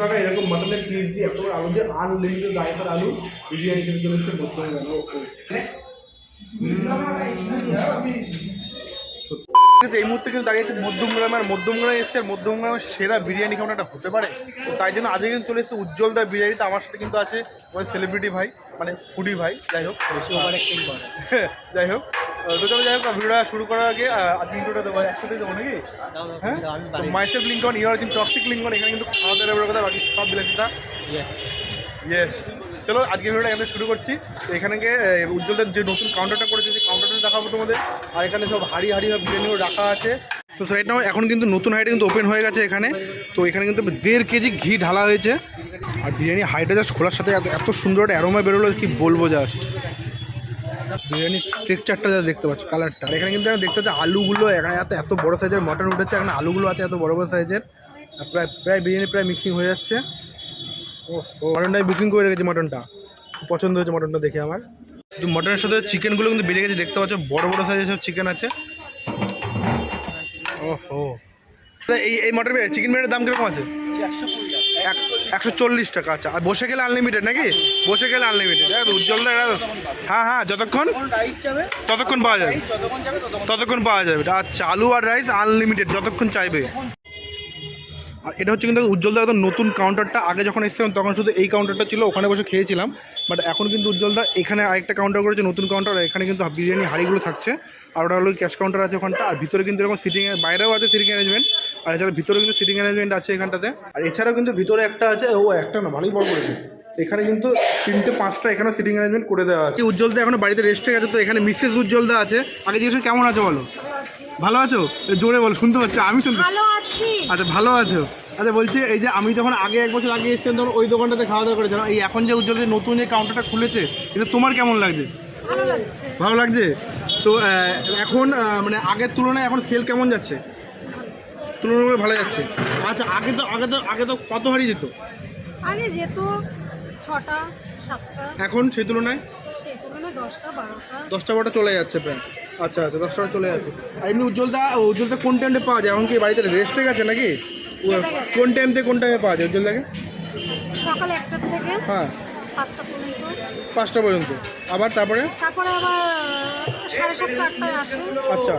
টাকা এরকম মাটনের পিস দিয়ে এত বড় আলু দিয়ে আনলিমিটেড রায়তার আলু বিরিয়ানি খেতে চলে হচ্ছে মধ্যমে গেল এই মুহূর্তে কিন্তু দাঁড়িয়ে আছে মধ্যমগ্রামে আর মধ্যমগ্রামে এসছে আর মধ্যমগ্রামের সেরা বিরিয়ানি কেমন একটা হতে পারে। তো তাই জন্য আজকে কিন্তু চলে এসেছে উজ্জ্বলদার বিরিয়ানিতে আমার সাথে কিন্তু আছে আমাদের সেলিব্রিটি ভাই মানে ফুডি ভাই যাই হোক। বেশি ওভার অ্যাক্টিং করে যাই হোক। তো চলো যাই হোক ভিডিওটা শুরু করার আগে আহ, আজকে ইন্ট্রোটা দেবো একসাথে দেবো নাকি? হ্যাঁ? মাইসেফ লিঙ্কন টক্সিক লিঙ্কন এখানে কিন্তু খাওয়া দাওয়ার কথা বাকি সব বিলাসিতা ইয়েস চলো আজকে ভিডিওটা এখানে শুরু করছি। এখানে উজ্জ্বলদের যে নতুন কাউন্টারটা করেছে সেই কাউন্টারটা দেখাবো তোমাদের। আর এখানে সব হাড়ি হাড়ি বিরিয়ানিও রাখা আছে। তো রাইট নাও এখন কিন্তু নতুন হাইটে কিন্তু ওপেন হয়ে গেছে এখানে। তো এখানে কিন্তু দেড় কেজি ঘি ঢালা হয়েছে। আর বিরিয়ানি হাইটে জাস্ট খোলার সাথে এত এত সুন্দর একটা অ্যারোমা বেরোলো কি বলব জাস্ট বিরিয়ানির টেক্সচারটা যা দেখতে পাচ্ছ কালারটা এখানে কিন্তু দেখতে পাচ্ছি, আলুগুলো এখানে এত এত বড় সাইজের মটন উঠেছে, এখানে আলুগুলো আছে এত বড় বড় সাইজের প্রায় প্রায় বিরিয়ানি প্রায় মিক্সিং হয়ে যাচ্ছে। ও মটনটাই বুকিং করে রেখেছি মটনটা পছন্দ হয়েছে মটনটা দেখে আমার। কিন্তু মটনের সাথে চিকেনগুলো কিন্তু বেড়ে গেছে, দেখতে পাচ্ছ, বড় বড় সাইজের সব চিকেন আছে। ও। হো এই এই মটন চিকেন বিরিয়ানির দাম কীরকম আছে? এক- একশো চল্লিশ টাকা আচ্ছা। আর বসে গেলে আনলিমিটেড নাকি? বসে গেলে আনলিমিটেড উজ্জ্বল হ্যাঁ হ্যাঁ যতক্ষণ? ততক্ষণ পাওয়া যাবে। ততক্ষণ পাওয়া যাবে। আচ্ছা আলু আর রাইস আনলিমিটেড যতক্ষণ চাইবে। আর এটা হচ্ছে কিন্তু উজ্জ্বলদা একদম নতুন কাউন্টারটা আগে যখন এসেছিলাম, তখন শুধু এই কাউন্টারটা ছিল, ওখানে বসে খেয়েছিলাম। বাট এখন কিন্তু উজ্জ্বলদা এখানে আরেকটা কাউন্টার করেছে, নতুন কাউন্টার এখানে কিন্তু বিরিয়ানি হাঁড়িগুলো থাকছে। আর ওটা হলো ক্যাশ কাউন্টার আছে ওখানটা। আর ভিতরে কিন্তু এরকম সিটিং বাইরেও আছে সিটিং অ্যারেঞ্জমেন্ট আর এছাড়া ভিতরে কিন্তু সিটিং অ্যারেঞ্জমেন্ট আছে এখানটাতে। আর এছাড়াও কিন্তু ভিতরে একটা আছে, ও একটা না ভালোই বড় করেছে। এখানে কিন্তু তিনটে, পাঁচটা এখানে সিটিং অ্যারেঞ্জমেন্ট করে দেওয়া আছে। উজ্জ্বলদা এখন বাড়িতে রেস্টে গেছে, তো এখানে মিসেস উজ্জ্বলদা আছে। আগে জিজ্ঞেস কেমন আছে বলো? ভালো আছো? এ, জোরে বল শুনতে পাচ্ছি। আমি শুনতে ভালো আছি। আচ্ছা ভালো আছো? আচ্ছা বলছি এই যে আমি যখন আগে এক বছর আগে এসেছিলাম তখন ওই দোকানটাতে খাওয়া দাওয়া করেছিলাম। এই এখন যে উজ্জ্বল নতুন যে কাউন্টারটা খুলেছে এটা তোমার কেমন লাগছে? ভালো লাগছে। তো এখন মানে আগের তুলনায় এখন সেল কেমন যাচ্ছে? তুলনামূলক ভালো যাচ্ছে। আচ্ছা আগে তো আগে তো আগে তো কত হারিয়ে যেত? আগে যেত ছটা সাতটা। এখন সেই তুলনায়? সেই তুলনায় দশটা বারোটা। দশটা বারোটা চলে যাচ্ছে প্রায়। আচ্ছা আচ্ছা দশটা বারোটা চলে যাচ্ছে। আর এমনি উজ্জ্বলদা উজ্জ্বলদা কোন টাইমে পাওয়া যায়? এখন কি বাড়িতে রেস্টে গেছে নাকি? কোন টাইম থেকে কোন টাইমে পাওয়া যায় উজ্জ্বলদাকে? সকাল একটার থেকে হ্যাঁ। পাঁচটা পর্যন্ত। পাঁচটা পর্যন্ত। আবার তারপরে? তারপরে আবার সাড়ে সাতটা আটটায় আসে। আচ্ছা।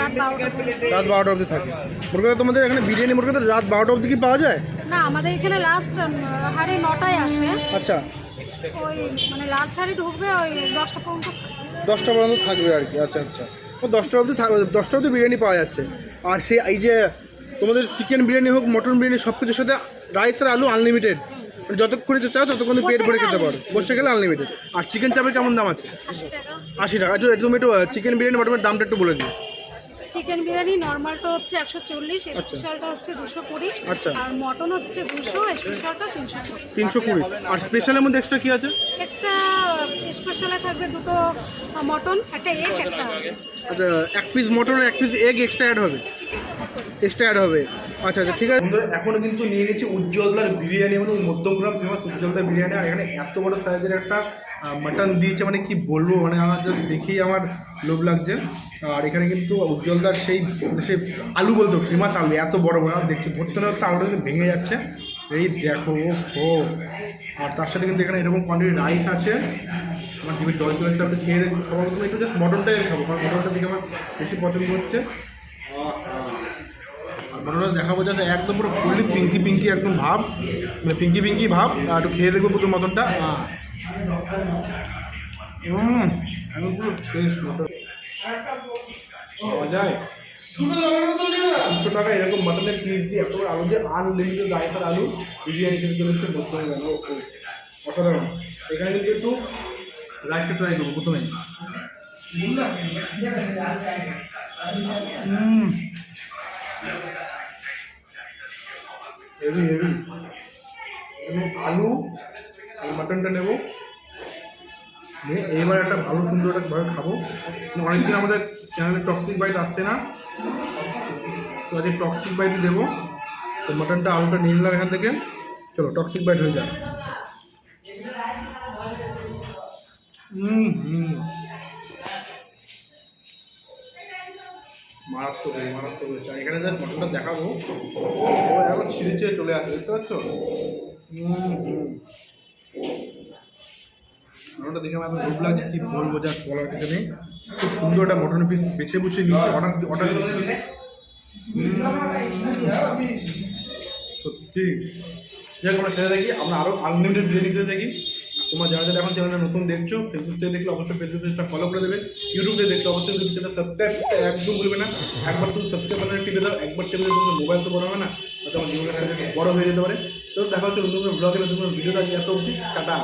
রাত বারোটা রাত বারোটা অবধি থাকে। মোট কথা তোমাদের এখানে বিরিয়ানি মোট কথা রাত বারোটা অবধি কি পাওয়া যায়? না আমাদের এখানে লাস্ট হাড়ি নটায় আসে। আচ্ছা। ওই মানে লাস্ট হাড়ি ঢুকবে ওই দশটা পর্যন্ত। দশটা পর্যন্ত থাকবে আর কি আচ্ছা আচ্ছা। ও দশটা অবধি থাকবে দশটা অবধি বিরিয়ানি পাওয়া যাচ্ছে। আর সেই এই যে তোমাদের চিকেন বিরিয়ানি হোক মটন বিরিয়ানি সব কিছুর সাথে রাইস আর আলু আনলিমিটেড যতক্ষণ ইচ্ছে চাও ততক্ষণ পেট ভরে খেতে পারো। বসে গেলে আনলিমিটেড আর চিকেন চাপের কেমন দাম আছে? আশি টাকা। আচ্ছা তুমি একটু চিকেন বিরিয়ানি মটনের দামটা একটু বলে দিও। চিকেন বিরিয়ানি নর্মালটা হচ্ছে একশো চল্লিশ স্পেশালটা হচ্ছে দুশো কুড়ি। আচ্ছা। আর মটন হচ্ছে দুশো স্পেশালটা তিনশো তিনশো কুড়ি। আর স্পেশালের মধ্যে এক্সট্রা কী আছে? এক্সট্রা স্পেশালে থাকবে দুটো মটন একটা এগ একটা আচ্ছা এক পিস মটন এক পিস এগ এক্সট্রা অ্যাড হবে? এক্সট্রা অ্যাড হবে। আচ্ছা আচ্ছা ঠিক আছে। বন্ধুরা এখনও কিন্তু নিয়ে গেছি উজ্জ্বলদার বিরিয়ানি মানে মধ্যমগ্রাম ফেমাস উজ্জ্বলদার বিরিয়ানি। আর এখানে এত বড় সাইজের একটা মাটন দিয়েছে মানে কি বলব মানে আমার জাস্ট দেখেই আমার লোভ লাগছে। আর এখানে কিন্তু উজ্জ্বলদার সেই সেই আলু বলতো ফেমাস আলু এত বড় বড় দেখছি ভর্তি না আলুটা কিন্তু ভেঙে যাচ্ছে। এই দেখো ও আর তার সাথে কিন্তু এখানে এরকম কোয়ান্টিটি রাইস আছে। আমার জিভে জল চলে আসছে আপনি খেয়ে দেখুন সবার প্রথমে একটু জাস্ট মটনটাই আমি খাব, কারণ মটনটা দিকে আমার বেশি পছন্দ হচ্ছে। আর মটনটা দেখাবো যাতে একদম পুরো ফুললি পিঙ্কি পিঙ্কি একদম ভাব মানে পিঙ্কি পিঙ্কি ভাব। আর একটু খেয়ে দেখব পুরো মটনটা। পুরো ফ্রেশ মটন। তিনশো টাকা এরকম মটনের পিস দিয়ে এত আলু দিয়ে আনলিমিটেড রায়তার আলু, বিরিয়ানি খেতে চলে হচ্ছে মধ্যমে গেল। অসাধারণ। এখানে কিন্তু একটু রাইসটা ট্রাই করব প্রথমে। হেভি হেভি এবং আলু আর মাটনটা নেব। নিয়ে এবার একটা ভালো সুন্দর একটা ভাবে খাব। অনেকদিন আমাদের চ্যানেলে টক্সিক বাইট আসছে না। তো আজকে টক্সিক বাইটই দেবো। তো মাটনটা আলুটা নিয়ে নিলাম এখান থেকে। চলো টক্সিক বাইট হয়ে যাক। মারাত্মক মারাত্মক হয়েছে। আর এখানে জাস্ট মটনটা দেখাবো ও এখন ছিঁড়ে ছিঁড়ে চলে আসে দেখতে পাচ্ছ। মটনটা দেখে আমার লোভ লাগছে কি বলব যা বলার কিছু নেই। খুব সুন্দর একটা মটন পিস বেছে বুঝে নিচ্ছে অর্ডার অর্ডার সত্যি। যাই আমরা খেতে থাকি আমরা আরও আনলিমিটেড বিরিয়ানি খেতে থাকি তোমার যারা যারা এখন চ্যানেলটা নতুন দেখছ ফেসবুক থেকে দেখলে অবশ্যই ফেসবুক পেজটা ফলো করে দেবে ইউটিউব থেকে দেখলে অবশ্যই ইউটিউব চ্যানেল সাবস্ক্রাইব করতে একদম ভুলবে না। একবার তুমি সাবস্ক্রাইব বাটনে টিপে দাও, একবার টিপে দাও তোমার মোবাইল তো বড় হবে না তোমার জীবনে বড় হয়ে যেতে পারে। তো দেখা হচ্ছে নতুন ব্লগে নতুন ভিডিও থাকি এত উচিত টাটা।